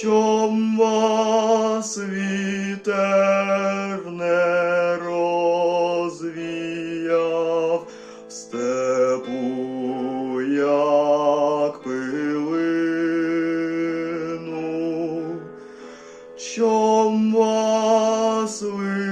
Чом вас вітер не розвіяв степу, як пилину? Чом вас лихо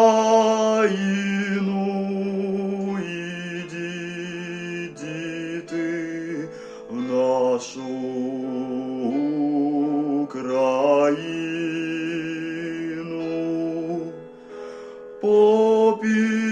нашу Україну. Попі